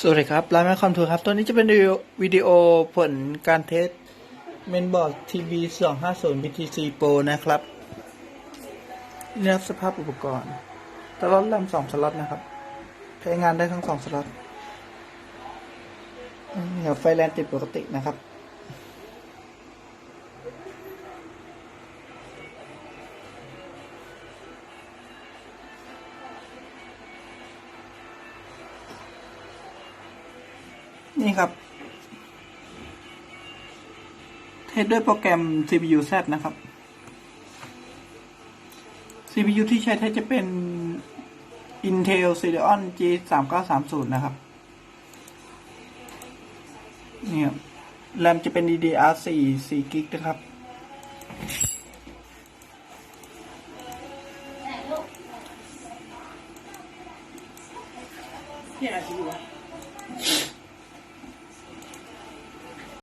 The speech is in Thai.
สวัสดีครับร้านแมคคอมทูครับ ตัวนี้จะเป็นวิดีโอผลการเทสเมนบอร์ด TB 250 BTC Pro นะครับนี่ครับสภาพอุปกรณ์ตลอดลำสองสล็อตนะครับ ใช้งานได้ทั้งสองสล็อตนี่ครับไฟแลนติดปกตินะครับ นี่ครับ เทสด้วยโปรแกรม CPU Z นะครับ CPU ที่ใช้เทสจะเป็น Intel Celeron G 3 9 3 0 นะครับ นี่ครับแรมจะเป็น DDR4 4กิกนะครับที่อะไรอยู่วะ